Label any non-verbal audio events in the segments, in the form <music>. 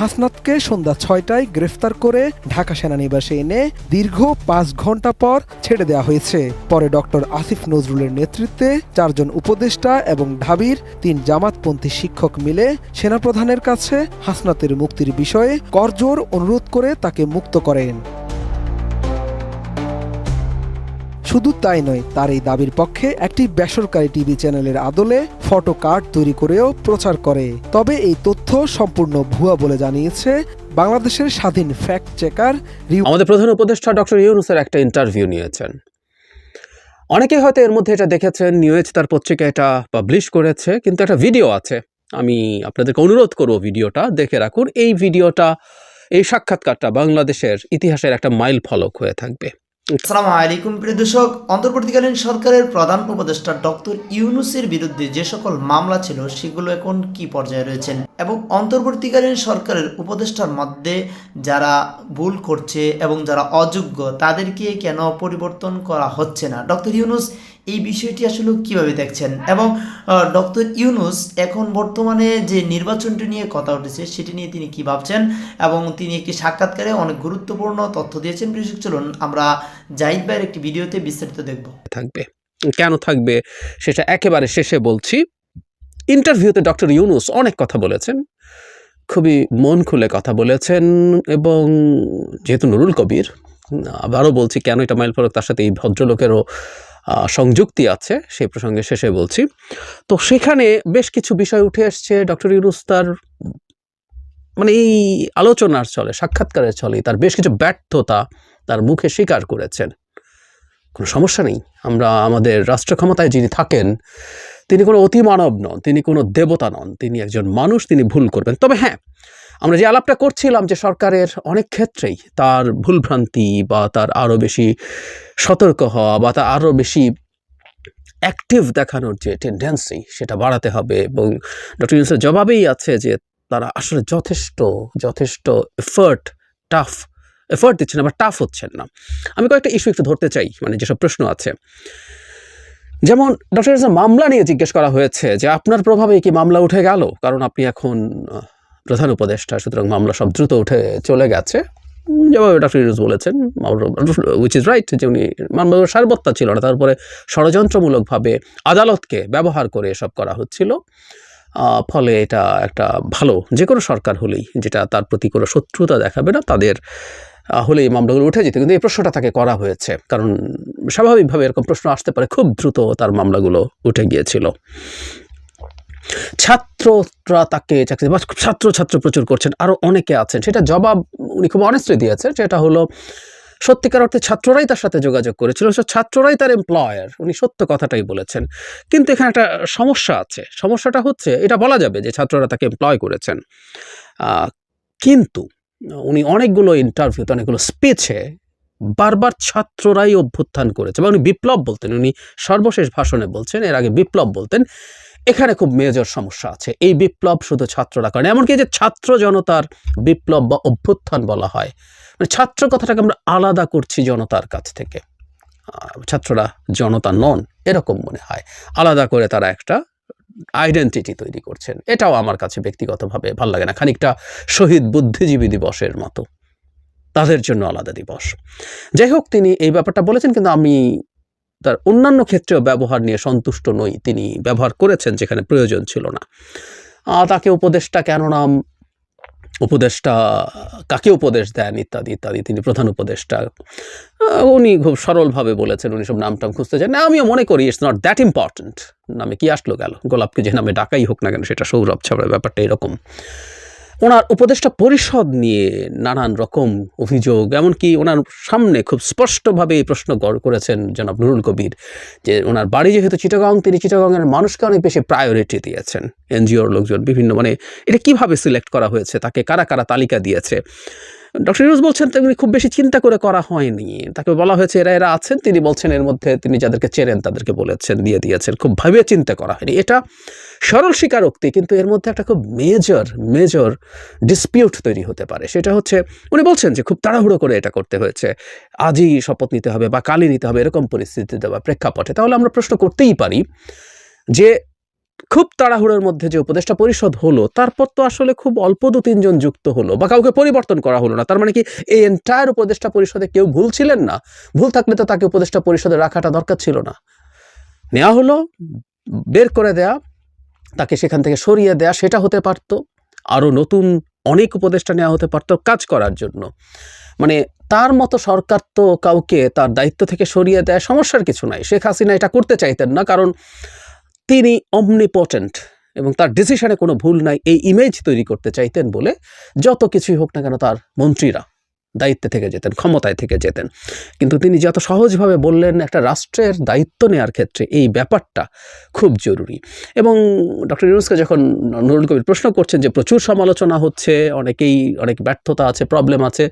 হাসনাতকে সন্ধ্যা ছয়টায় গ্রেফতার করে ঢাকা সেনানিবাসে এনে দীর্ঘ পাঁচ ঘণ্টা পর ছেড়ে দেওয়া হয়েছে। পরে ডক্টর আসিফ নজরুলের নেতৃত্বে চারজন উপদেষ্টা এবং ঢাবির তিন জামাতপন্থী শিক্ষক মিলে সেনাপ্রধানের কাছে হাসনাতের মুক্তির বিষয়ে করজোর অনুরোধ করে তাকে মুক্ত করেন। শুধু তাই নয়, তার এই দাবির পক্ষে একটি বেসরকারি টিভি চ্যানেলের আদলে ফটো কার্ড তৈরি করেও প্রচার করে। তবে এই তথ্য সম্পূর্ণ ভুয়া বলে জানিয়েছে বাংলাদেশের স্বাধীন ফ্যাক্ট চেকার আমাদের প্রধান উপদেষ্টা ডক্টর ইউনুসের একটা ইন্টারভিউ নিয়েছেন। অনেকে হয়তো এর মধ্যে এটা দেখেছেন, নিউজ তার পত্রিকা এটা পাবলিশ করেছে, কিন্তু একটা ভিডিও আছে। আমি আপনাদেরকে অনুরোধ করব ভিডিওটা দেখে রাখুন। এই ভিডিওটা, এই সাক্ষাৎকারটা বাংলাদেশের ইতিহাসের একটা মাইল ফলক হয়ে থাকবে। আসসালামু আলাইকুম প্রিয় দর্শক। অন্তর্বর্তীকালীন সরকারের প্রধান উপদেষ্টা ডক্টর ইউনুসের বিরুদ্ধে যে সকল মামলা ছিল, সেগুলো এখন কি পর্যায়ে রয়েছেন এবং অন্তর্বর্তীকালীন সরকারের উপদেষ্টার মধ্যে যারা ভুল করছে এবং যারা অযোগ্য, তাদেরকে কেন পরিবর্তন করা হচ্ছে না? ডক্টর ইউনুস এই বিষয়টি আসলে কীভাবে দেখছেন? এবং ডক্টর ইউনুস এখন বর্তমানে যে নির্বাচনটি নিয়ে কথা উঠেছে সেটি নিয়ে তিনি কি ভাবছেন? এবং তিনি একটি সাক্ষাৎকারে অনেক গুরুত্বপূর্ণ তথ্য দিয়েছেন। দর্শক, চলুন আমরা জাহিদ ভাইয়ের একটি ভিডিওতে বিস্তারিত দেখব। থাকবে। কেন থাকবে? সেটা একেবারে শেষে বলছি। ইন্টারভিউতে ডক্টর ইউনুস অনেক কথা বলেছেন। খুবই মন খুলে কথা বলেছেন এবং যেহেতু নুরুল কবির আবারও বলছি কেন এটা মাইল ফরক তার সাথে এই ভদ্রলোকেরও সংযুক্তি আছে সেই প্রসঙ্গে শেষে বলছি। তো সেখানে বেশ কিছু বিষয় উঠে এসছে ডক্টর ইউনুস তার মানে এই আলোচনার চলে সাক্ষাৎকারের চলে তার বেশ কিছু ব্যর্থতা তার মুখে স্বীকার করেছেন। কোনো সমস্যা নেই, আমরা আমাদের রাষ্ট্র ক্ষমতায় যিনি থাকেন, তিনি কোনো অতিমানব নন, তিনি কোনো দেবতা নন, তিনি একজন মানুষ, তিনি ভুল করবেন। তবে হ্যাঁ আমরা যে আলাপটা করছিলাম যে সরকারের অনেক ক্ষেত্রেই তার ভুলভ্রান্তি বা তার আরও বেশি সতর্ক হওয়া বা তার আরও বেশি অ্যাক্টিভ দেখানোর যে টেন্ডেন্সি সেটা বাড়াতে হবে এবং ডক্টর ইউনুসের জবাবেই আছে যে তারা আসলে যথেষ্ট যথেষ্ট এফার্ট টাফ এফার্ট দিচ্ছেন বা টাফ হচ্ছেন না। আমি কয়েকটা ইস্যু একটু ধরতে চাই মানে যেসব প্রশ্ন আছে। যেমন ডক্টর মামলা নিয়ে জিজ্ঞেস করা হয়েছে যে আপনার প্রভাবে কি মামলা উঠে গেল? কারণ আপনি এখন প্রধান উপদেষ্টা, সুতরাং মামলা সব দ্রুত উঠে চলে গেছে। যেভাবে ডক্টর ইউনুস বলেছেন উইচ ইজ রাইট যে উনি মামলার সারবত্তা ছিল না, তারপরে ষড়যন্ত্রমূলকভাবে আদালতকে ব্যবহার করে এসব করা হচ্ছিল। ফলে এটা একটা ভালো, যে কোনো সরকার হলেই, যেটা তার প্রতি কোনো শত্রুতা দেখাবে না, তাদের হলে এই মামলাগুলো উঠে যেত। কিন্তু এই প্রশ্নটা তাকে করা হয়েছে, কারণ স্বাভাবিকভাবে এরকম প্রশ্ন আসতে পারে, খুব দ্রুত তার মামলাগুলো উঠে গিয়েছিল। ছাত্ররা তাকে চাকরি বা ছাত্র ছাত্র প্রচুর করছেন আরও অনেকে আছেন। সেটা জবাব উনি খুব অনেস্টলি দিয়েছেন, সেটা হলো, সত্যিকার অর্থে ছাত্ররাই তার সাথে যোগাযোগ করেছিল ছাত্ররাই তার এমপ্লয়ার উনি সত্য কথাটাই বলেছেন। কিন্তু এখানে একটা সমস্যা আছে, সমস্যাটা হচ্ছে, এটা বলা যাবে যে ছাত্ররা তাকে এমপ্লয় করেছেন। কিন্তু উনি অনেকগুলো ইন্টারভিউতে অনেকগুলো স্পিচে বারবার ছাত্ররাই অভ্যুত্থান করেছে, বা উনি বিপ্লব বলতেন, উনি সর্বশেষ ভাষণে বলছেন, এর আগে বিপ্লব বলতেন এখানে খুব মেজর সমস্যা আছে। এই বিপ্লব শুধু ছাত্ররা করেন এমনকি যে ছাত্র জনতার বিপ্লব বা অভ্যুত্থান বলা হয় মানে ছাত্র কথাটাকে আমরা আলাদা করছি জনতার কাছ থেকে। ছাত্ররা জনতা নন, এরকম মনে হয়। আলাদা করে তারা একটা আইডেন্টিটি তৈরি করছেন। এটাও আমার কাছে ব্যক্তিগতভাবে ভালো লাগে না। খানিকটা শহীদ বুদ্ধিজীবী দিবসের মতো। তাদের জন্য আলাদা দিবস। যাই হোক, তিনি এই ব্যাপারটা বলেছেন, কিন্তু আমি তার অন্যান্য ক্ষেত্রেও ব্যবহার নিয়ে সন্তুষ্ট নই তিনি ব্যবহার করেছেন, যেখানে প্রয়োজন ছিল না। তাকে উপদেশটা কেন নাম উপদেশটা কাকে উপদেশ দেন ইত্যাদি ইত্যাদি তিনি প্রধান উপদেশটা উনি খুব সরলভাবে বলেছেন, উনি সব নাম টাম খুঁজতে চান না, আমিও মনে করি ইটস নট দ্যাট ইম্পর্ট্যান্ট নামে কি আসলো গেল? গোলাপকে যে নামে ডাকাই হোক না কেন, সেটা সৌরভ ছাড়া ব্যাপারটা এরকম। ওনার উপদেষ্টা পরিষদ নিয়ে নানান রকম অভিযোগ, এমনকি ওনার সামনে খুব স্পষ্টভাবে এই প্রশ্ন গড় করেছেন জনাব নুরুল কবির, যে ওনার বাড়ি যেহেতু চিটাগং, তিনি চিটাগংয়ের মানুষকে অনেক বেশি প্রায়োরিটি দিয়েছেন। এনজিওর লোকজন বিভিন্ন মানে এটা কীভাবে সিলেক্ট করা হয়েছে, তাকে কারা কারা তালিকা দিয়েছে? ডক্টর ইউনুস বলছেন তিনি খুব বেশি চিন্তা করে করা হয়নি। তাকে বলা হয়েছে, এরা এরা আছেন, তিনি বলছেন, এর মধ্যে তিনি যাদেরকে চেনেন, তাদেরকে বলেছেন, দিয়ে দিয়েছেন। খুব ভাবে চিন্তা করা হয়নি। এটা সরল স্বীকারোক্তি, কিন্তু এর মধ্যে একটা খুব মেজর মেজর ডিসপিউট তৈরি হতে পারে। সেটা হচ্ছে, উনি বলছেন যে, খুব তাড়াহুড়ো করে এটা করতে হয়েছে। আজই শপথ নিতে হবে বা কালই নিতে হবে, এরকম পরিস্থিতিতে বা প্রেক্ষাপটে। তাহলে আমরা প্রশ্ন করতেই পারি যে খুব তাড়াহুড়োর মধ্যে যে উপদেষ্টা পরিষদ হলো, তারপর তো আসলে খুব অল্প দু তিনজন যুক্ত হলো বা কাউকে পরিবর্তন করা হলো না। তার মানে কি এই এন্টায়ার উপদেষ্টা পরিষদে কেউ ভুল ছিলেন না? ভুল থাকলে তো তাকে উপদেষ্টা পরিষদে রাখাটা দরকার ছিল না। নেওয়া হলো, বের করে দেয়া, তাকে সেখান থেকে সরিয়ে দেয়া, সেটা হতে পারতো। আরও নতুন অনেক উপদেষ্টা নেওয়া হতে পারতো কাজ করার জন্য। মানে তার মতো সরকার তো কাউকে তার দায়িত্ব থেকে সরিয়ে দেয়, সমস্যার কিছু নাই। শেখ হাসিনা এটা করতে চাইতেন না, কারণ তিনি অমনিপটেন্ট এবং তার ডিসিশনে কোনো ভুল নাই, এই ইমেজ তৈরি করতে চাইতেন বলে যত কিছুই হোক না কেন তার মন্ত্রীরা দায়িত্বে থেকে যেতেন, ক্ষমতায় থেকে যেতেন। কিন্তু তিনি যত সহজভাবে বললেন, একটা রাষ্ট্রের দায়িত্ব নেওয়ার ক্ষেত্রে এই ব্যাপারটা খুব জরুরি। এবং ডক্টর ইউনুসকে যখন নুরুল কবির প্রশ্ন করছেন যে প্রচুর সমালোচনা হচ্ছে, অনেকেই, অনেক ব্যর্থতা আছে প্রবলেম আছে,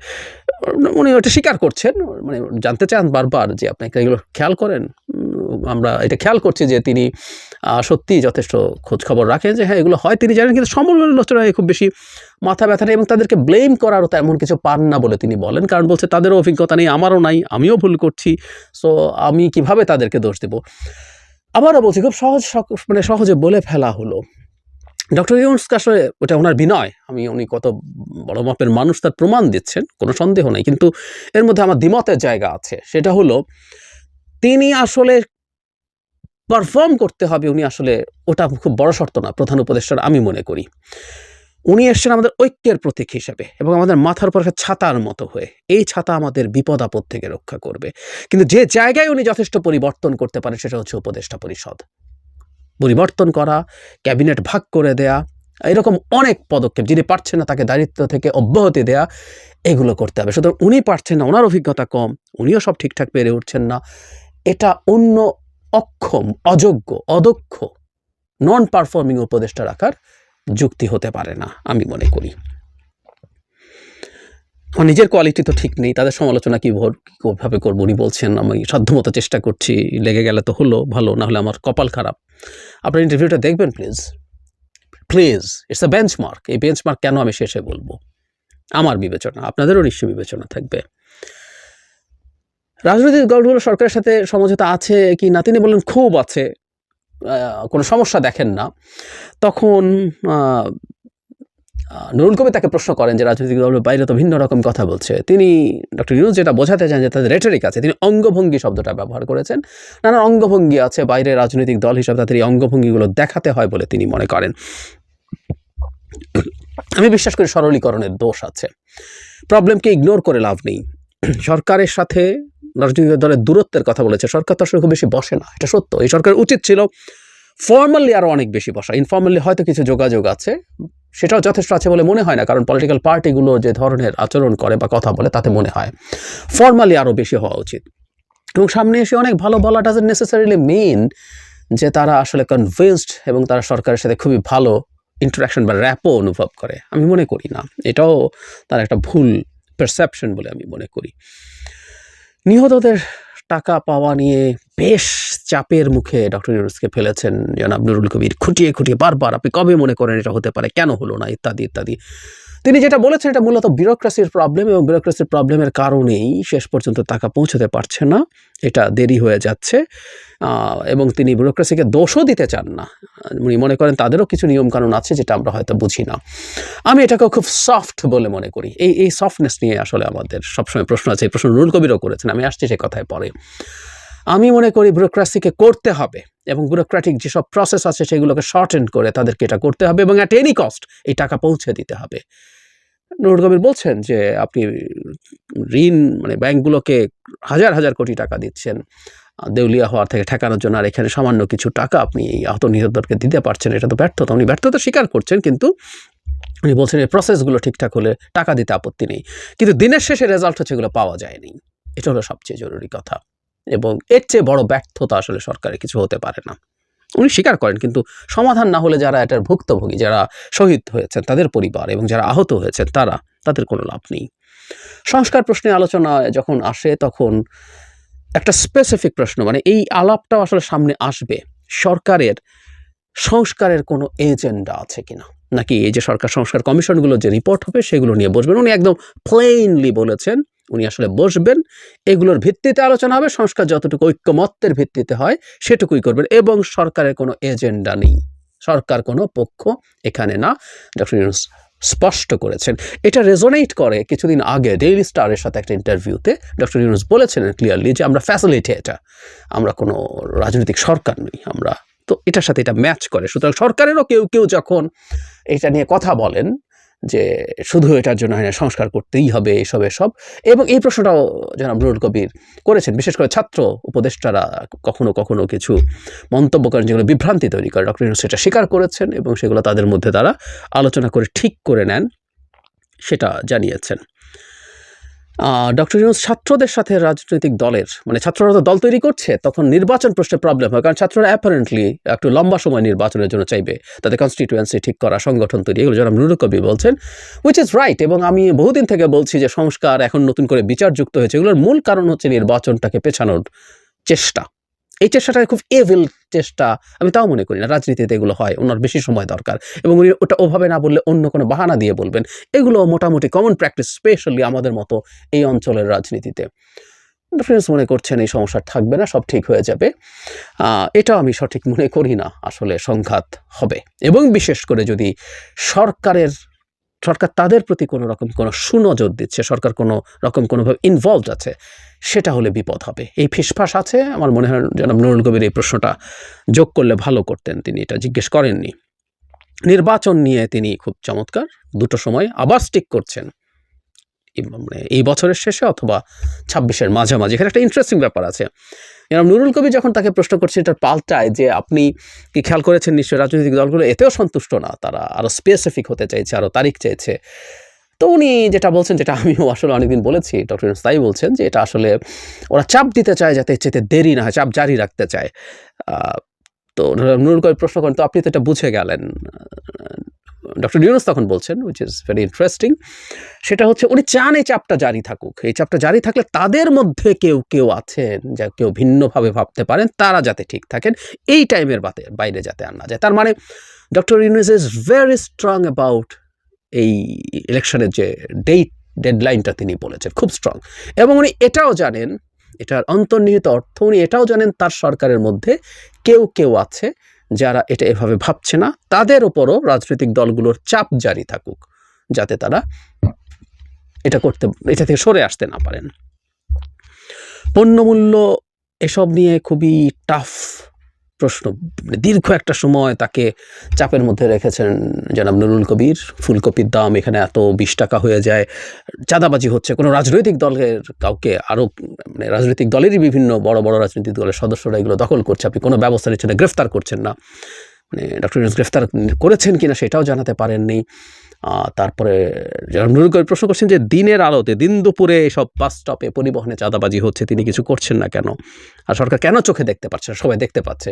উনি ওটা স্বীকার করছেন মানে জানতে চান বারবার যে আপনি এগুলো খেয়াল করেন আমরা এটা খেয়াল করছি যে তিনি আহ, সত্যিই যথেষ্ট খোঁজ খবর রাখেন যে হ্যাঁ এগুলো হয় তিনি জানেন কিন্তু সমালোচনায় খুব বেশি মাথা ব্যথা নেই এবং তাদেরকে ব্লেম করারও তেমন কিছু পান না বলে তিনি বলেন। কারণ বলছে তাদেরও অভিজ্ঞতা নেই আমারও নাই আমিও ভুল করছি সো আমি কীভাবে তাদেরকে দোষ দেব? আবারও বলছি খুব সহজ মানে সহজে বলে ফেলা হলো। ডক্টর ইউনুসকে আসলে ওটা ওনার বিনয় আমি উনি কত বড় মাপের মানুষ তার প্রমাণ দিচ্ছেন কোনো সন্দেহ নেই কিন্তু এর মধ্যে আমার দ্বিমতের জায়গা আছে। সেটা হলো তিনি আসলে পারফর্ম করতে হবে, উনি আসলে ওটা খুব বড় শর্ত না, প্রধান উপদেষ্টার আমি মনে করি। উনি এসছেন আমাদের ঐক্যের প্রতীক হিসেবে এবং আমাদের মাথার উপর ছাতার মতো হয়ে, এই ছাতা আমাদের বিপদ আপদ থেকে রক্ষা করবে। কিন্তু যে জায়গায় উনি যথেষ্ট পরিবর্তন করতে পারেন, সেটা হচ্ছে উপদেষ্টা পরিষদ। পরিবর্তন করা, ক্যাবিনেট ভাগ করে দেয়া, এরকম অনেক পদক্ষেপ, যিনি পারছেন না তাকে দায়িত্ব থেকে অব্যাহতি দেয়া, এগুলো করতে হবে। সুতরাং উনি পারছেন না, ওনার অভিজ্ঞতা কম, উনিও সব ঠিকঠাক পেরে উঠছেন না। এটা অন্য অক্ষম, অযোগ্য, অদক্ষ নন পারফর্মিং উপদেষ্টা রাখার যুক্তি হতে পারে না, আমি মনে করি। আমার নিজের কোয়ালিটি তো ঠিক নেই, তাদের সমালোচনা কী কীভাবে করব, উনি বলছেন, আমি সাধ্যমতো চেষ্টা করছি, লেগে গেলে তো হলো, ভালো, না হলে আমার কপাল খারাপ। আপনার ইন্টারভিউটা দেখবেন please please it's a benchmark এই বেঞ্চমার্ক কেন আমি শেষে বলব? আমার বিবেচনা, আপনাদেরও নিশ্চয়ই বিবেচনা থাকবে। রাজনৈতিক দলগুলো সরকারের সাথে সমঝোতা আছে কি না? তিনি বললেন, খুব আছে। কোনো সমস্যা দেখেন না। তখন নুরুল কবির তাকে প্রশ্ন করেন যে, রাজনৈতিক দলের বাইরে তো ভিন্ন রকম কথা বলছে। তিনি ডক্টর ইউনুস যেটা বোঝাতে চান যে, তাদের রেটরিক আছে। তিনি অঙ্গভঙ্গি শব্দটা ব্যবহার করেছেন। নানা অঙ্গভঙ্গি আছে বাইরে রাজনৈতিক দল হিসাবে তাদের এই অঙ্গভঙ্গিগুলো দেখাতে হয় বলে তিনি মনে করেন। আমি বিশ্বাস করি সরলীকরণের দোষ আছে। প্রবলেমকে ইগনোর করে লাভ নেই। <clears throat> সরকারের সাথে রাজনৈতিক দলের দূরত্বের কথা বলেছে। সরকার তো আসলে খুব বেশি বসে না, এটা সত্য। এই সরকার উচিত ছিল ফর্মালি আরও অনেক বেশি বসা। ইনফর্মালি হয়তো কিছু যোগাযোগ আছে, সেটাও যথেষ্ট আছে বলে মনে হয় না, কারণ পলিটিক্যাল পার্টিগুলো যে ধরনের আচরণ করে বা কথা বলে তাতে মনে হয়। ফর্মালি আরও বেশি হওয়া উচিত। এবং সামনে এসে অনেক ভালো বলা ডাজেন্ট নেসেসারিলি মেন যে তারা আসলে কনভিন্সড এবং তারা সরকারের সাথে খুবই ভালো ইন্টারাকশন বা র্যাপও অনুভব করে। আমি মনে করি না। এটাও তার একটা ভুল পারসেপশন বলে আমি মনে করি। নিহতদের টাকা পাওয়া নিয়ে বেশ চাপের মুখে ডক্টর ইউনুসকে ফেলেছেন জনাব নুরুল কবির। খুঁটিয়ে খুঁটিয়ে বারবার, আপনি কবে মনে করেন এটা হতে পারে? কেন হলো না? ইত্যাদি ইত্যাদি। তিনি যেটা বলেছেন, এটা মূলত বিউরোক্রেসির প্রবলেম এবং বিউরোক্রেসির প্রবলেমের কারণেই শেষ পর্যন্ত টাকা পৌঁছতে পারছে না। এটা দেরি হয়ে যাচ্ছে এবং তিনি বিউরোক্রেসিকে দোষও দিতে চান না। উনি মনে করেন তাদেরও কিছু নিয়মকানুন আছে যেটা আমরা হয়তো বুঝি না। আমি এটাকে খুব সফট বলে মনে করি। এই এই সফটনেস নিয়ে আসলে আমাদের সবসময় প্রশ্ন আছে, এই প্রশ্ন নুরুল কবিরও করেছেন, আমি আসছি সে কথায় পরে। আমি মনে করি ব্যুরোক্রাসিকে করতে হবে। এবং ব্যুরোক্রেটিক যেসব প্রসেস আছে সেগুলোকে শর্টেন করে তাদেরকে এটা করতে হবে এবং অ্যাট এনি কস্ট এই টাকা পৌঁছে দিতে হবে। নুরুল কবির বলছেন যে আপনি ঋণ মানে ব্যাংকগুলোকে হাজার হাজার কোটি টাকা দিচ্ছেন। দেউলিয়া হওয়ার থেকে ঠেকানোর জন্য আর এখানে সামান্য কিছু টাকা আপনি এই আহত নিহতদেরকে দিতে পারছেন, এটা তো ব্যর্থতা। উনি ব্যর্থতা স্বীকার করছেন কিন্তু উনি বলছেন এই প্রসেসগুলো ঠিকঠাক হলে টাকা দিতে আপত্তি নেই। কিন্তু দিনের শেষে রেজাল্ট হচ্ছে এগুলো পাওয়া যায়নি। এটা হলো সবচেয়ে জরুরি কথা। এবং এর চেয়ে বড় ব্যর্থতা আসলে সরকারের কিছু হতে পারে না। উনি স্বীকার করেন, কিন্তু সমাধান না হলে যারা এটার ভুক্তভোগী, যারা শহীদ হয়েছেন তাদের পরিবার এবং যারা আহত হয়েছেন তারা, তাদের কোনো লাভ নেই। সংস্কার প্রশ্নে আলোচনা যখন আসে, তখন একটা স্পেসিফিক প্রশ্ন মানে এই আলাপটাও আসলে সামনে আসবে, সরকারের, সংস্কারের কোনো এজেন্ডা আছে কিনা? নাকি এই যে সরকার সংস্কার কমিশনগুলো যে রিপোর্ট হবে, সেগুলো নিয়ে বসবেন। উনি একদম প্লেইনলি বলেছেন উনি আসলে বসবেন। এগুলোর ভিত্তিতে আলোচনা হবে। সংস্কার যতটুকু ঐক্যমত্যের ভিত্তিতে হয়, সেটুকুই করবেন এবং সরকারের কোনো এজেন্ডা নেই। সরকার কোনো পক্ষ এখানে না। ডক্টর ইউনুস স্পষ্ট করেছেন। এটা রেজোনেট করে কিছুদিন আগে ডেইলি স্টারের সাথে একটা ইন্টারভিউতে ডক্টর ইউনুস বলেছিলেন ক্লিয়ারলি যে, আমরা ফ্যাসিলিটি এটা। আমরা কোনো রাজনৈতিক সরকার নই আমরা। তো এটার সাথে এটা ম্যাচ করে। সুতরাং সরকারেরও কেউ কেউ যখন এটা নিয়ে কথা বলেন যে শুধু এটার জন্য হয় না, সংস্কার করতেই হবে এসব এসব এবং এই প্রশ্নটাও যেন নুরুল কবির করেছেন। বিশেষ করে ছাত্র উপদেষ্টারা কখনো কখনো কিছু মন্তব্য করেন যেগুলো বিভ্রান্তি তৈরি করে। ডক্টর সেটা স্বীকার করেছেন এবং সেগুলো তাদের মধ্যে তারা আলোচনা করে ঠিক করে নেন সেটা জানিয়েছেন। ডক্টর ইউনুস ছাত্রদের সাথে রাজনৈতিক দলের মানে ছাত্ররা তো দল তৈরি করছে, তখন নির্বাচন প্রশ্নে প্রবলেম হয়, কারণ ছাত্ররা অ্যাপারেন্টলি একটু লম্বা সময় নির্বাচনের জন্য চাইবে। তাদের কনস্টিটিউয়েন্সি ঠিক করা, সংগঠন তৈরি, এগুলো যারা নুরুল কবি বলছেন উইচ ইজ রাইট এবং আমি বহুদিন থেকে বলছি যে সংস্কার এখন নতুন করে বিচারযুক্ত হয়েছে, এগুলোর মূল কারণ হচ্ছে নির্বাচনটাকে পেছানোর চেষ্টা। এই চেষ্টাটা খুব এভিল চেষ্টা। আমি তাও মনে করি না, রাজনীতিতে এগুলো হয়, ওনার বেশি সময় দরকার। এবং উনি ওটা ওভাবে না বললে অন্য কোনো বাহানা দিয়ে বলবেন। এগুলো মোটামুটি কমন প্র্যাকটিস স্পেশালি আমাদের মতো এই অঞ্চলের রাজনীতিতে। ডিফারেন্স মনে করছেন এই সমস্যা থাকবে না, সব ঠিক হয়ে যাবে। এটাও আমি সঠিক মনে করি না, আসলে সংঘাত হবে। এবং বিশেষ করে যদি সরকারের সরকার তাদের প্রতি কোনো রকম কোনো সুনজর দিচ্ছে, সরকার কোনো রকম কোনোভাবে ইনভলভড আছে, সেটা হলে বিপদ হবে। এই ফিসফাস আছে, আমার মনে হয় জনাব নুরুল কবির এই প্রশ্নটা যোগ করলে ভালো করতেন তিনি, এটা জিজ্ঞেস করেননি। নির্বাচন নিয়ে তিনি খুব চমৎকার, দুটো সময় আবার স্টিক করছেন। মানে এই বছরের শেষে অথবা ছাব্বিশের মাঝামাঝি, এখানে একটা ইন্টারেস্টিং ব্যাপার আছে। যেরকম নুরুল কবি যখন তাকে প্রশ্ন করছে এটার পাল্টায় যে আপনি কি খেয়াল করেছেন নিশ্চয়ই রাজনৈতিক দলগুলো, এতেও সন্তুষ্ট না। তারা আরও স্পেসিফিক হতে চাইছে আরও তারিখ চাইছে। তো উনি যেটা বলছেন, যেটা আমিও আসলে অনেকদিন বলেছি, ডক্টর তাই বলছেন যে এটা আসলে ওরা চাপ দিতে চায় যাতে চাইতে দেরি না হয়, চাপ জারি রাখতে চায়। তো নুরুল কবি প্রশ্ন করেন, তো আপনি তো এটা বুঝে গেলেন ডক্টর ইউনুস তখন বলছেন উইচ ইজ ভেরি ইন্টারেস্টিং সেটা হচ্ছে উনি চান এই চাপটা জারি থাকুক। এই চাপটা জারি থাকলে তাদের মধ্যে কেউ কেউ আছেন, যা কেউ ভিন্নভাবে ভাবতে পারেন, তারা যাতে ঠিক থাকেন। এই টাইমের বাতে, বাইরে যাতে আর না যায়। তার মানে doctor Yunus is very strong about এই ইলেকশনের যে ডেট ডেডলাইনটা তিনি বলেছেন, খুব স্ট্রং এবং উনি এটাও জানেন, এটার অন্তর্নিহিত অর্থ উনি এটাও জানেন, তার সরকারের মধ্যে কেউ কেউ আছে যারা এটা এভাবে ভাবছে না, তাদের ওপরও রাজনৈতিক দলগুলোর চাপ জারি থাকুক, যাতে তারা এটা করতে, এটা থেকে সরে আসতে না পারেন। পণ্যমূল্য এসব নিয়ে খুবই টাফ প্রশ্ন। মানে দীর্ঘ একটা সময় তাকে চাপের মধ্যে রেখেছেন জনাব নুরুল কবির। ফুলকপির দাম এখানে এত বিশ টাকা হয়ে যায়। চাঁদাবাজি হচ্ছে। কোনো রাজনৈতিক দলের কাউকে আরও মানে রাজনৈতিক দলেরই বিভিন্ন বড় বড় রাজনৈতিক দলের সদস্যরা এগুলো দখল করছে। আপনি কোনো ব্যবস্থা নিচ্ছেন না, গ্রেফতার করছেন না। মানে ডক্টর গ্রেফতার করেছেন কিনা সেটাও জানাতে পারেননি। তারপরে নুরুল প্রশ্ন করছেন যে দিনের আলোতে, দিন দুপুরে এসব বাস স্টপে পরিবহনে চাঁদাবাজি হচ্ছে, তিনি কিছু করছেন না কেন? আর সরকার কেন চোখে দেখতে পাচ্ছে সবাই দেখতে পাচ্ছে।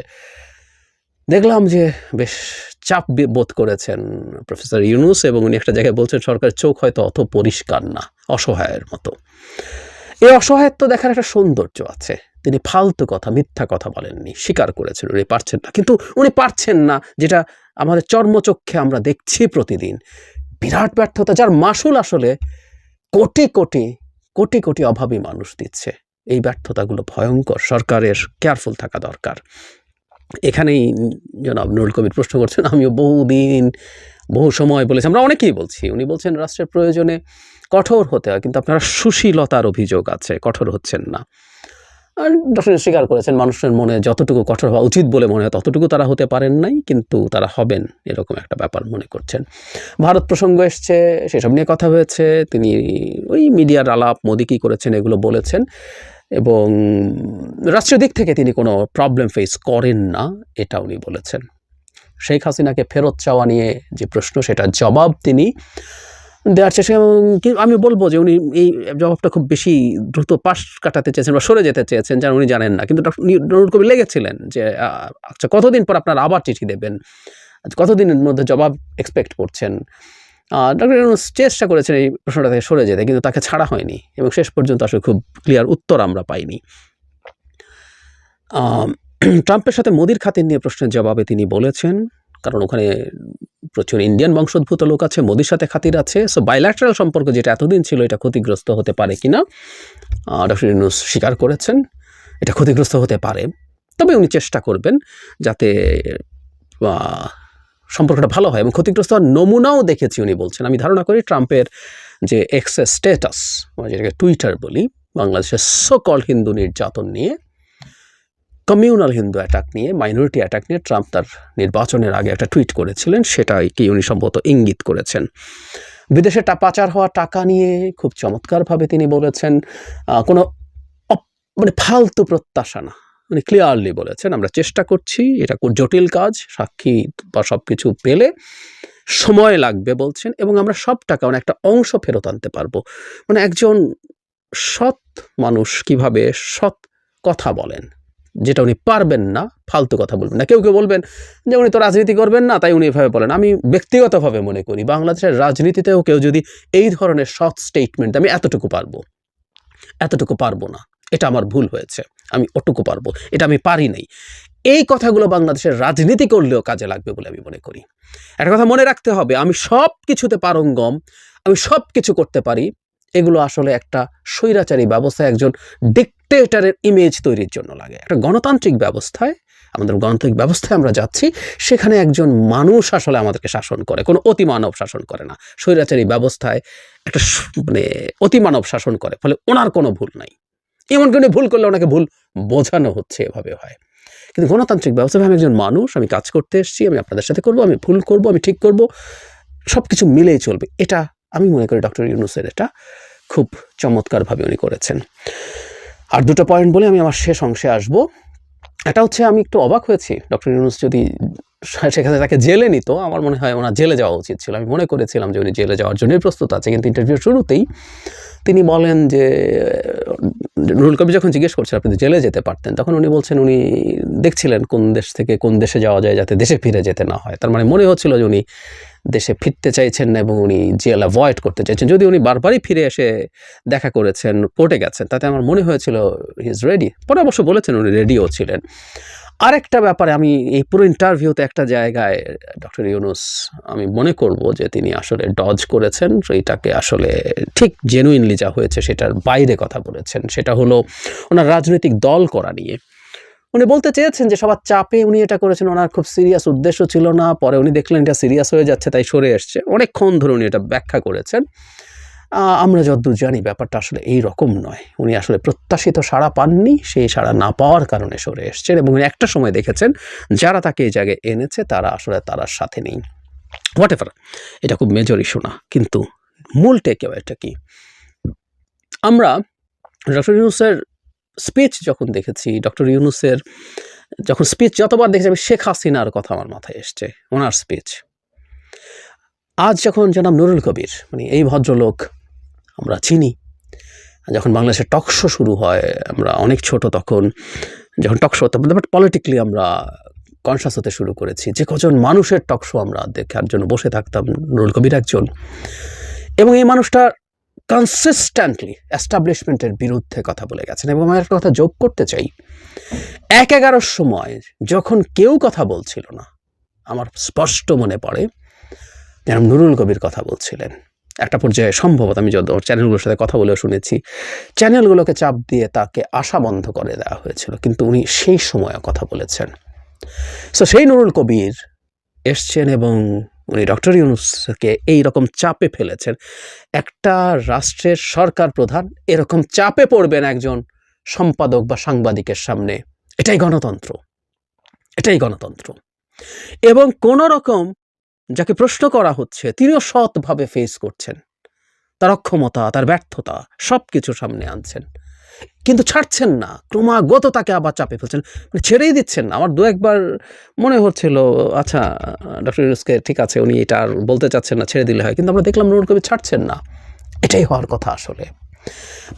দেখলাম যে বেশ চাপ বোধ করেছেন প্রফেসর ইউনুস এবং উনি একটা জায়গায় বলছেন, সরকারের চোখ হয়তো অত পরিষ্কার না, অসহায়ের মতো। এই অসহায়ত্ব দেখার একটা সৌন্দর্য আছে। তিনি ফালতু কথা, মিথ্যা কথা বলেননি, স্বীকার করেছেন, উনি পারছেন না। কিন্তু উনি পারছেন না, যেটা আমাদের চর্মচক্ষে আমরা দেখছি প্রতিদিন। বিরাট ব্যর্থতা যার মাসুল আসলে কোটি কোটি কোটি কোটি অভাবী মানুষ দিচ্ছে। এই ব্যর্থতাগুলো ভয়ঙ্কর। সরকারের কেয়ারফুল থাকা দরকার। এখানেই জনাব নুরুল কবির প্রশ্ন করছেন, আমিও বহুদিন, বহু সময় বলেছি। আমরা অনেকেই বলছি, উনি বলছেন, রাষ্ট্রের প্রয়োজনে কঠোর হতে হয়, কিন্তু আপনারা সুশীলতার অভিযোগ আছে, কঠোর হচ্ছেন না। ডক্টর স্বীকার করেছেন, মানুষের মনে যতটুকু কঠোর হওয়া উচিত বলে মনে হয় ততটুকু তারা হতে পারেন নাই, কিন্তু তারা হবেন, এরকম একটা ব্যাপার মনে করছেন। ভারত প্রসঙ্গ এসছে, সেসব নিয়ে কথা হয়েছে, তিনি ওই মিডিয়ার আলাপ, মোদি কী করেছেন এগুলো বলেছেন, এবং রাষ্ট্রীয় দিক থেকে তিনি কোনো প্রবলেম ফেস করেন না, এটা উনি বলেছেন। শেখ হাসিনাকে ফেরত চাওয়া নিয়ে যে প্রশ্ন সেটা জবাব তিনি দেওয়ার চেষ্টা আমি বলব যে উনি এই জবাবটা খুব বেশি দ্রুত পাশ কাটাতে চেয়েছেন বা সরে যেতে চেয়েছেন, যেন উনি জানেন না। কিন্তু ডক্টর কবির লেগেছিলেন যে আচ্ছা কতদিন পর আপনারা আবার চিঠি দেবেন? কতদিনের মধ্যে জবাব এক্সপেক্ট করছেন? ডক্টর ইউনুস চেষ্টা করেছেন এই প্রশ্নটা থেকে সরে যেতে, কিন্তু তাকে ছাড়া হয়নি এবং শেষ পর্যন্ত আসলে খুব ক্লিয়ার উত্তর আমরা পাইনি। <clears throat> ট্রাম্পের সাথে মোদির খাতির নিয়ে প্রশ্নের জবাবে তিনি বলেছেন কারণ ওখানে প্রচুর ইন্ডিয়ান বংশোদ্ভূত লোক আছে, মোদির সাথে খাতির আছে সো বাইল্যাটারাল সম্পর্ক যেটা এতদিন ছিল এটা ক্ষতিগ্রস্ত হতে পারে কিনা? ডক্টর ইউনুস স্বীকার করেছেন, এটা ক্ষতিগ্রস্ত হতে পারে। তবে উনি চেষ্টা করবেন যাতে সম্পর্কটা ভালো হয় এবং ক্ষতিগ্রস্ত হওয়ার নমুনাও দেখেছি উনি বলছেন। আমি ধারণা করি ট্রাম্পের যে এক্সেস স্ট্যাটাস যেটাকে টুইটার বলি, বাংলাদেশের সকল হিন্দু নির্যাতন নিয়ে কমিউনাল হিন্দু অ্যাটাক নিয়ে মাইনরিটি অ্যাটাক নিয়ে ট্রাম্প তার নির্বাচনের আগে একটা টুইট করেছিলেন, সেটাই কি উনি সম্ভবত ইঙ্গিত করেছেন। বিদেশে পাচার হওয়া টাকা নিয়ে খুব চমৎকারভাবে তিনি বলেছেন কোনো মানে ফালতু প্রত্যাশা না। উনি ক্লিয়ারলি বলেছেন, আমরা চেষ্টা করছি, এটা খুব জটিল কাজ, সাক্ষী বা সব কিছু পেলে সময় লাগবে বলছেন, এবং আমরা সব টাকা মানে একটা অংশ ফেরত আনতে পারব। মানে একজন সৎ মানুষ কীভাবে সৎ কথা বলেন? যেটা উনি পারবেন না, ফালতু কথা বলবেন না। কেউ কেউ বলবেন যে উনি তো রাজনীতি করবেন না, তাই উনি এভাবে বলেন। আমি ব্যক্তিগতভাবে মনে করি বাংলাদেশের রাজনীতিতেও কেউ যদি এই ধরনের সৎ স্টেটমেন্ট আমি এতটুকু পারব। এতটুকু পারব না। এটা আমার ভুল হয়েছে। আমি ওটুকু পারব। এটা আমি পারি নাই। এই কথাগুলো বাংলাদেশের রাজনীতি করলেও কাজে লাগবে বলে আমি মনে করি। একটা কথা মনে রাখতে হবে, আমি সব কিছুতে পারঙ্গম, আমি সব কিছু করতে পারি। এগুলো আসলে একটা স্বৈরাচারী ব্যবস্থা একজন ডিকটেটরের ইমেজ তৈরির জন্য লাগে। একটা গণতান্ত্রিক ব্যবস্থায়, আমাদের গণতান্ত্রিক ব্যবস্থায় আমরা যাচ্ছি, সেখানে একজন মানুষ আসলে আমাদেরকে শাসন করে, কোনো অতিমানব শাসন করে না। স্বৈরাচারী ব্যবস্থায় একটা মানে অতিমানব শাসন করে, ফলে ওনার কোনো ভুল নাই। এমন কোনো ভুল করলে ওনাকে ভুল বোঝানো হচ্ছে এভাবে হয়। কিন্তু গণতান্ত্রিক ব্যবস্থায় আমি একজন মানুষ, আমি কাজ করতে এসেছি, আমি আপনাদের সাথে করব, আমি ভুল করব, আমি ঠিক করব সব কিছু মিলেই চলবে। এটা আমি মনে করি ডক্টর ইউনুসের এটা খুব চমৎকারভাবে উনি করেছেন। আর দুটো পয়েন্ট বলে আমি আমার শেষ অংশে আসব। এটা হচ্ছে আমি একটু অবাক হয়েছি, ডক্টর ইউনুস যদি সেখানে তাকে জেলে নিত। আমার মনে হয় ওনার জেলে যাওয়া উচিত ছিল। আমি মনে করেছিলাম যে উনি জেলে যাওয়ার জন্যই প্রস্তুত আছে কিন্তু ইন্টারভিউ শুরুতেই তিনি বলেন যে, নুরুল কবি যখন জিজ্ঞেস করছেন আপনি জেলে যেতে পারতেন, তখন উনি বলছেন উনি দেখছিলেন কোন দেশ থেকে কোন দেশে যাওয়া যায় যাতে দেশে ফিরে যেতে না হয়। তার মানে মনে হচ্ছিল যে উনি দেশে ফিরতে চাইছেন না এবং উনি জেল অ্যাভয়েড করতে চাইছেন। যদি উনি বারবারই ফিরে এসে দেখা করেছেন, কোর্টে গেছেন, তাতে আমার মনে হয়েছিল হি ইজ রেডি পরে অবশ্য বলেছেন উনি রেডিও ছিলেন। আরেকটা ব্যাপারে আমি এই পুরো ইন্টারভিউতে একটা জায়গায় ডক্টর ইউনুস, আমি মনে করব যে তিনি আসলে ডজ করেছেন এইটাকে আসলে ঠিক জেনুইনলি যা হয়েছে সেটার বাইরে কথা বলেছেন। সেটা হলো ওনার রাজনৈতিক দল করা নিয়ে। উনি বলতে চেয়েছেন যে সবার চাপে উনি এটা করেছেন, ওনার খুব সিরিয়াস উদ্দেশ্য ছিল না, পরে উনি দেখলেন এটা সিরিয়াস হয়ে যাচ্ছে, তাই সরে এসছে। অনেকক্ষণ ধরে উনি এটা ব্যাখ্যা করেছেন। আমরা যতদূর জানি ব্যাপারটা আসলে এই রকম নয়। উনি আসলে প্রত্যাশিত সাড়া পাননি, সেই সাড়া না পাওয়ার কারণে সরে এসছেন এবং একটা সময় দেখেছেন, যারা তাকে এই জায়গায় এনেছে তারা আসলে তার সাথে নেই। হোয়াট এভার এটা খুব মেজর ইস্যু না, কিন্তু মূল টেক এটা কি? আমরা ডক্টর ইউনুসের স্পিচ যখন দেখেছি ডক্টর ইউনুসের যখন স্পিচ যতবার দেখেছি, আমি শেখ হাসিনার কথা আমার মাথায় এসছে, ওনার স্পিচ আজ যখন জনাব নুরুল কবির মানে এই ভদ্রলোক আমরা চিনি। যখন বাংলাদেশের টকশো শুরু হয়, আমরা অনেক ছোট তখন যখন টকশো হতো বাট পলিটিক্যালি আমরা কনসাস হতে শুরু করেছি। যে কজন মানুষের টকশো আমরা দেখার জন্য বসে থাকতাম, নুরুল কবির একজন। এবং এই মানুষটা কনসিস্ট্যান্টলি অ্যাস্টাবলিশমেন্টের বিরুদ্ধে কথা বলে গেছেন। এবং আমি একটা কথা যোগ করতে চাই। এক এগারোর সময় যখন কেউ কথা বলছিল না, আমার স্পষ্ট মনে পড়ে যেন নুরুল কবির কথা বলছিলেন। একটা পর্যায়ে সম্ভবত আমি যত চ্যানেলগুলোর সাথে কথা বলেও শুনেছি চ্যানেলগুলোকে চাপ দিয়ে তাকে আশা বন্ধ করে দেওয়া হয়েছিল, কিন্তু উনি সেই সময়ও কথা বলেছেন। সো সেই নুরুল কবির এসছেন এবং উনি ডক্টর ইউনুসকে এই রকম চাপে ফেলেছেন। একটা রাষ্ট্রের সরকার প্রধান এরকম চাপে পড়বেন একজন সম্পাদক বা সাংবাদিকের সামনে। এটাই গণতন্ত্র। এটাই গণতন্ত্র। এবং কোন রকম যাকে প্রশ্ন করা হচ্ছে, তিনিও সৎভাবে ফেস করছেন। তার অক্ষমতা, তার ব্যর্থতা সব কিছু সামনে আনছেন। কিন্তু ছাড়ছেন না, ক্রমাগত তাকে আবার চাপে ফেলছেন। মানে ছেড়েই দিচ্ছেন না। আমার দু একবার মনে হচ্ছিল আচ্ছা ডক্টর ইউনুসকে ঠিক আছে, উনি এটা আর বলতে চাচ্ছেন না, ছেড়ে দিলে হয়। কিন্তু আমরা দেখলাম নুরুল কবি ছাড়ছেন না। এটাই হওয়ার কথা আসলে।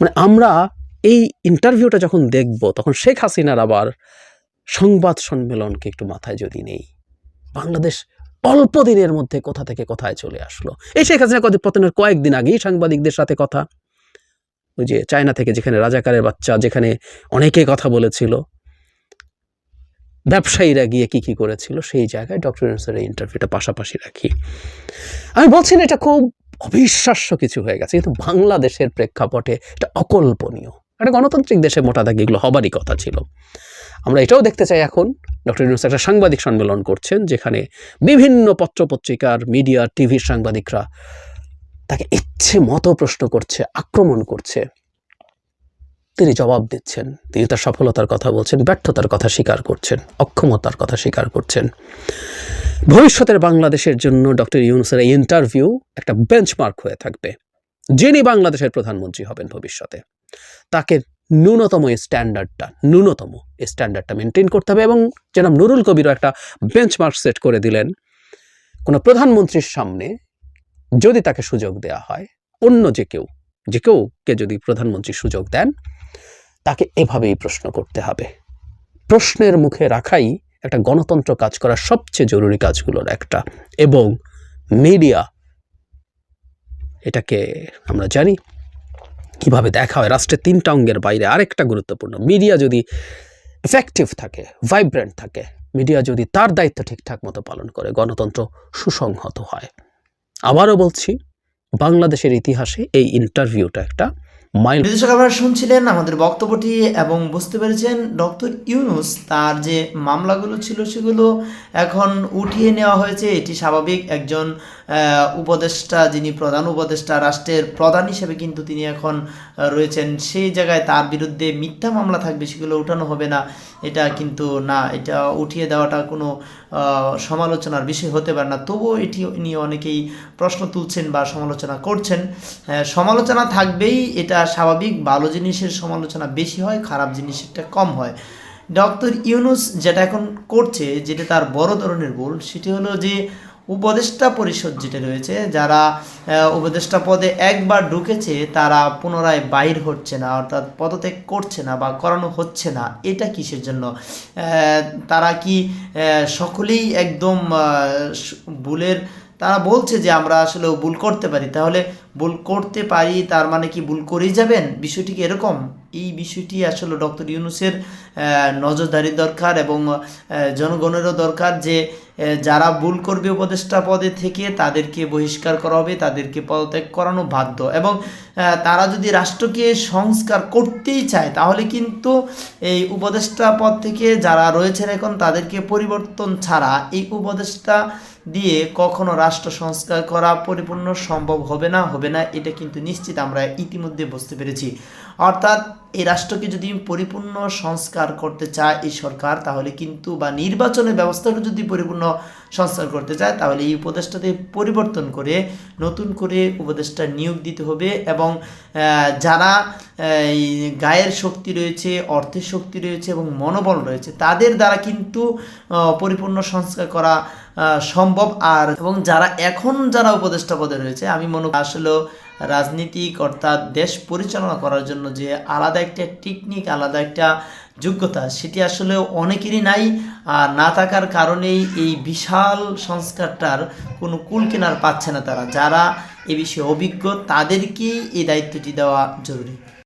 মানে আমরা এই ইন্টারভিউটা যখন দেখব, তখন শেখ হাসিনার আবার সংবাদ সম্মেলনকে একটু মাথায় যদি নেই। বাংলাদেশ অল্প দিনের মধ্যে কোথা থেকে কোথায় চলে আসলো। এই শেখ হাসিনা পতনের কয়েকদিন আগেই সাংবাদিকদের সাথে কথা। ওই যে চায়না থেকে যেখানে রাজাকারের বাচ্চা, যেখানে অনেকে কথা বলেছিল, ব্যবসায়ীরা গিয়ে কি কি করেছিল, সেই জায়গায় ডক্টর ইউনুসের এই ইন্টারভিউটা পাশাপাশি রাখি। আমি বলছি না, এটা খুব অবিশ্বাস্য কিছু হয়ে গেছে। কিন্তু বাংলাদেশের প্রেক্ষাপটে এটা অকল্পনীয়। একটা গণতান্ত্রিক দেশে মোটা দাগে এগুলো হবারই কথা ছিল। আমরা এটাও দেখতে চাই এখন, ডক্টর ইউনুস একটা সাংবাদিক সম্মেলন করছেন, যেখানে বিভিন্ন পত্রপত্রিকার মিডিয়া টিভির সাংবাদিকরা তাকে ইচ্ছে মতো প্রশ্ন করছে, আক্রমণ করছে। তিনি জবাব দিচ্ছেন, তিনি তার সফলতার কথা বলছেন, ব্যর্থতার কথা স্বীকার করছেন, অক্ষমতার কথা স্বীকার করছেন। ভবিষ্যতের বাংলাদেশের জন্য ডক্টর ইউনুসের এই ইন্টারভিউ একটা বেঞ্চমার্ক হয়ে থাকবে। যিনি বাংলাদেশের প্রধানমন্ত্রী হবেন ভবিষ্যতে। তাকে ন্যূনতম স্ট্যান্ডার্ডটা ন্যূনতম স্ট্যান্ডার্ডটা মেনটেন করতে হবে এবং জনাব নুরুল কবিরও একটা বেঞ্চমার্ক সেট করে দিলেন। কোনো প্রধানমন্ত্রীর সামনে যদি তাকে সুযোগ দেওয়া হয়, অন্য যে কেউ যে কেউ কে যদি প্রধানমন্ত্রী সুযোগ দেন, তাকে এভাবেই প্রশ্ন করতে হবে। প্রশ্নের মুখে রাখাই একটা গণতন্ত্র কাজ করার সবচেয়ে জরুরি কাজগুলোর একটা। এবং মিডিয়া এটাকে আমরা জানি কীভাবে দেখা হয়? রাষ্ট্রের তিনটা অঙ্গের বাইরে আরেকটা গুরুত্বপূর্ণ। মিডিয়া যদি এফেক্টিভ থাকে ভাইব্রেন্ট থাকে, মিডিয়া যদি তার দায়িত্ব ঠিকঠাক মতো পালন করে, গণতন্ত্র সুসংহত হয়। আবারও বলছি, বাংলাদেশের ইতিহাসে এই ইন্টারভিউটা একটা মাইল আপনারা শুনছিলেন আমাদের বক্তব্যটি এবং বুঝতে পেরেছেন ডক্টর ইউনুস তার যে মামলাগুলো ছিল সেগুলো এখন উঠিয়ে নেওয়া হয়েছে। এটি স্বাভাবিক। একজন উপদেষ্টা যিনি প্রধান উপদেষ্টা, রাষ্ট্রের প্রধান হিসেবে কিন্তু তিনি এখন রয়েছেন। সেই জায়গায় তার বিরুদ্ধে মিথ্যা মামলা থাকবে সেগুলো উঠানো হবে না। এটা কিন্তু না, এটা উঠিয়ে দেওয়াটা কোনো সমালোচনার বিষয় হতে পারে না। তবুও এটি নিয়ে অনেকেই প্রশ্ন তুলছেন বা সমালোচনা করছেন। হ্যাঁ, সমালোচনা থাকবেই এটা স্বাভাবিক। ভালো জিনিসের সমালোচনা বেশি হয় খারাপ জিনিসেরটা কম হয়। ডক্টর ইউনুস যেটা এখন করছে যেটা তার বড় ধরনের ভুল সেটি হলো যে উপদেষ্টা পরিষদ যেটা রয়েছে, যারা উপদেষ্টা পদে একবার ঢুকেছে, তারা পুনরায় বাইর হচ্ছে না, অর্থাৎ পদত্যাগ করছে না বা করানো হচ্ছে না, এটা কিসের জন্য? তারা কি সকলেই একদম ভুলের, তারা বলছে যে আমরা আসলে ভুল করতে পারি, তাহলে ভুল করতে পারি, তার মানে কি ভুল করেই যাবেন? বিষয়টি কি এরকম? এই বিষয়টি আসলে ডক্টর ইউনুসের নজরদারি দরকার এবং জনগণেরও দরকার যে যারা ভুল করবে উপদেষ্টা পদে থেকে তাদেরকে বহিষ্কার করা হবে, তাদেরকে পদত্যাগ করানো বাধ্য এবং তারা যদি রাষ্ট্রকে সংস্কার করতেই চায়, তাহলে কিন্তু এই উপদেষ্টা পদ থেকে যারা রয়েছেন এখন তাদেরকে পরিবর্তন ছাড়া এই উপদেষ্টা দিয়ে কখনো রাষ্ট্র সংস্কার করা পরিপূর্ণ সম্ভব হবে না হবে না, এটা কিন্তু নিশ্চিত আমরা ইতিমধ্যে বুঝতে পেরেছি। অর্থাৎ এই রাষ্ট্রকে যদি পরিপূর্ণ সংস্কার করতে চায় এই সরকার, তাহলে কিন্তু বা নির্বাচনের ব্যবস্থাটা যদি পরিপূর্ণ সংস্কার করতে চায়, তাহলে এই উপদেষ্টাতে পরিবর্তন করে নতুন করে উপদেষ্টা নিয়োগ দিতে হবে এবং যারা গায়ের শক্তি রয়েছে, অর্থের শক্তি রয়েছে এবং মনোবল রয়েছে, তাদের দ্বারা কিন্তু পরিপূর্ণ সংস্কার করা সম্ভব। আর, এবং যারা এখন যারা উপদেষ্টা পদে রয়েছে, আমি মনে আসলে রাজনীতিক অর্থাৎ দেশ পরিচালনা করার জন্য যে আলাদা একটা টেকনিক আলাদা একটা যোগ্যতা, সেটি আসলে অনেকেরই নাই আর না থাকার কারণেই এই বিশাল সংস্কারটার কোনো কুল কেনার পাচ্ছে না তারা। যারা এ বিষয়ে অভিজ্ঞ, তাদেরকেই এই দায়িত্বটি দেওয়া জরুরি।